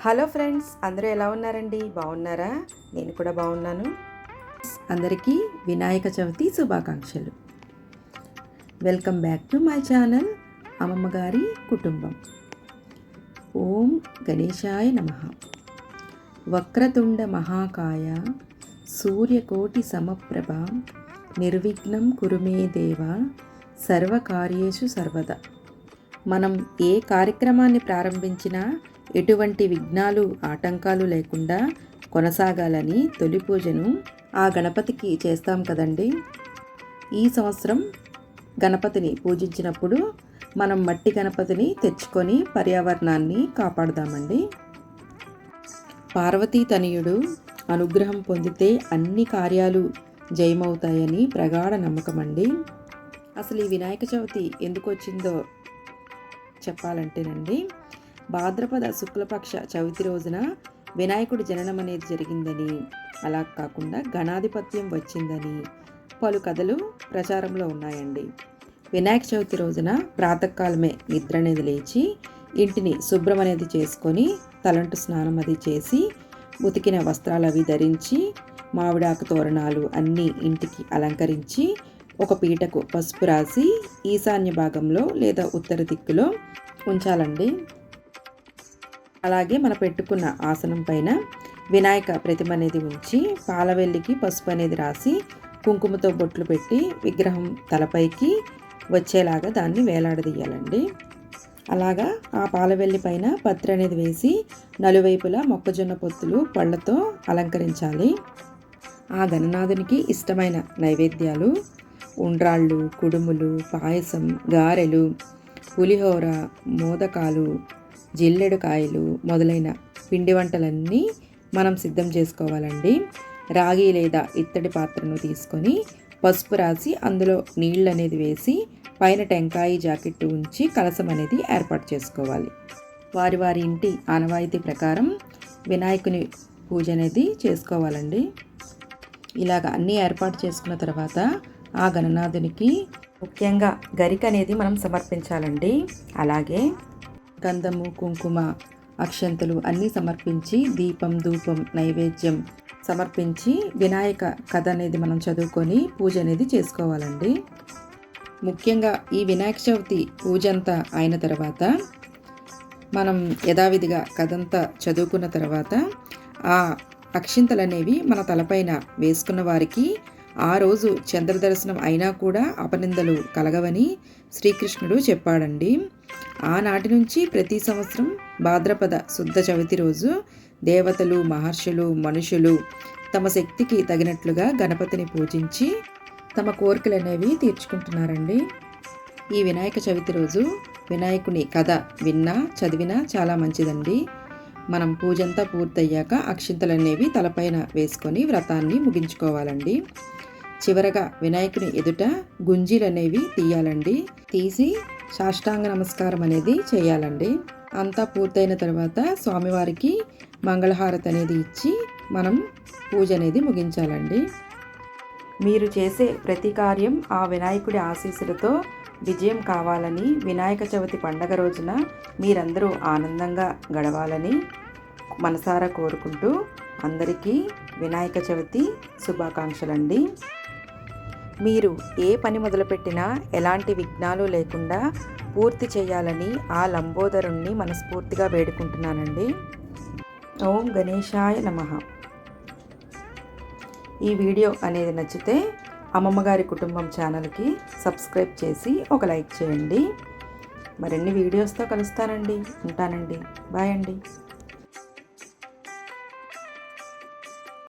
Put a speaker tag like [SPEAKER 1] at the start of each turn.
[SPEAKER 1] Hello friends అందరూ ఎలా ఉన్నారండి? బాగున్నారా? నేను కూడా బాగున్నాను. అందరికీ వినాయక చవితి శుభాకాంక్షలు. Welcome back to my channel అమ్మమ్మ గారి కుటుంబం. ఓం గణేశాయ నమ. వక్రతుండ మహాకాయ సూర్యకోటి సమప్రభ నిర్విఘ్నం కురుమే దేవ సర్వకార్యేషు సర్వదా. మనం ఏ కార్యక్రమాన్ని ప్రారంభించినా ఎటువంటి విఘ్నాలు ఆటంకాలు లేకుండా కొనసాగాలని తొలి పూజను ఆ గణపతికి చేస్తాం కదండి. ఈ సంవత్సరం గణపతిని పూజించినప్పుడు మనం మట్టి గణపతిని తెచ్చుకొని పర్యావరణాన్ని కాపాడదామండి. పార్వతీ తనయుడు అనుగ్రహం పొందితే అన్ని కార్యాలు జయమవుతాయని ప్రగాఢ నమ్మకం అండి అసలు ఈ వినాయక చవితి ఎందుకు వచ్చిందో చెప్పాలంటేనండి. భాద్రపద శుక్లపక్ష చవితి రోజున వినాయకుడి జననం అనేది జరిగిందని. అలా కాకుండా గణాధిపత్యం వచ్చిందని పలు కథలు ప్రచారంలో ఉన్నాయండి. వినాయక చవితి రోజున ప్రాతకాలమే నిద్ర అనేది లేచి ఇంటిని శుభ్రం అనేది చేసుకొని తలంటు స్నానం అది చేసి ఉతికిన వస్త్రాలు అవి ధరించి మామిడాకు తోరణాలు అన్నీ ఇంటికి అలంకరించి ఒక పీటకు పసుపు రాసి ఈశాన్య భాగంలో లేదా ఉత్తర దిక్కులో ఉంచాలండి. అలాగే మన పెట్టుకున్న ఆసనం పైన వినాయక ప్రతిమ అనేది ఉంచి పాలవెల్లికి పసుపు అనేది రాసి కుంకుమతో బొట్లు పెట్టి విగ్రహం తలపైకి వచ్చేలాగా దాన్ని వేలాడదీయాలండి. అలాగా ఆ పాలవెల్లి పైన పత్రి అనేది వేసి నలువైపులా మొక్కజొన్న పొత్తులు పళ్ళతో అలంకరించాలి. ఆ గణనాథునికి ఇష్టమైన నైవేద్యాలు ఉండ్రాళ్ళు కుడుములు పాయసం గారెలు పులిహోర మోదకాలు జిల్లెడు కాయలు మొదలైన పిండి వంటలన్నీ మనం సిద్ధం చేసుకోవాలండి. రాగి లేదా ఇత్తడి పాత్రను తీసుకొని పసుపు రాసి అందులో నీళ్ళు అనేది వేసి పైన టెంకాయ జాకెట్ ఉంచి కలసం అనేది ఏర్పాటు చేసుకోవాలి. వారి వారి ఇంటి ఆనవాయితీ ప్రకారం వినాయకుని పూజ అనేది చేసుకోవాలండి. ఇలాగ అన్నీ ఏర్పాటు చేసుకున్న తర్వాత ఆ గణనాథునికి ముఖ్యంగా గరిక అనేది మనం సమర్పించాలండి. అలాగే గంధము కుంకుమ అక్షంతలు అన్నీ సమర్పించి దీపం ధూపం నైవేద్యం సమర్పించి వినాయక కథ అనేది మనం చదువుకొని పూజ అనేది చేసుకోవాలండి. ముఖ్యంగా ఈ వినాయక చవితి పూజ అంతా అయిన తర్వాత మనం యథావిధిగా కథంతా చదువుకున్న తర్వాత ఆ అక్షింతలు అనేవి మన తలపైన వేసుకున్న వారికి ఆ రోజు చంద్రదర్శనం అయినా కూడా అపనిందలు కలగవని శ్రీకృష్ణుడు చెప్పాడండి. ఆనాటి నుంచి ప్రతి సంవత్సరం భాద్రపద శుద్ధ చవితి రోజు దేవతలు మహర్షులు మనుషులు తమ శక్తికి తగినట్లుగా గణపతిని పూజించి తమ కోరికలు అనేవి తీర్చుకుంటున్నారండి. ఈ వినాయక చవితి రోజు వినాయకుని కథ విన్నా చదివినా చాలా మంచిదండి. మనం పూజంతా పూర్తయ్యాక అక్షింతలు అనేవి తలపైన వేసుకొని వ్రతాన్ని ముగించుకోవాలండి. చివరగా వినాయకుని ఎదుట గుంజీలు అనేవి తీయాలండి. తీసి సాష్టాంగ నమస్కారం అనేది చేయాలండి. అంతా పూర్తయిన తర్వాత స్వామివారికి మంగళహారతి అనేది ఇచ్చి మనం పూజ అనేది ముగించాలండి. మీరు చేసే ప్రతి కార్యం ఆ వినాయకుడి ఆశీస్సులతో విజయం కావాలని వినాయక చవితి పండగ రోజున మీరందరూ ఆనందంగా గడవాలని మనసారా కోరుకుంటూ అందరికీ వినాయక చవితి శుభాకాంక్షలండి. మీరు ఏ పని మొదలుపెట్టినా ఎలాంటి విఘ్నాలు లేకుండా పూర్తి చేయాలని ఆ లంబోదరుణ్ణి మనస్ఫూర్తిగా వేడుకుంటున్నానండి. ఓం గణేశాయ నమ. ఈ వీడియో అనేది నచ్చితే అమ్మమ్మగారి కుటుంబం ఛానల్కి సబ్స్క్రైబ్ చేసి ఒక లైక్ చేయండి. మరిన్ని వీడియోస్తో కలుస్తానండి. ఉంటానండి. బాయ్ అండి.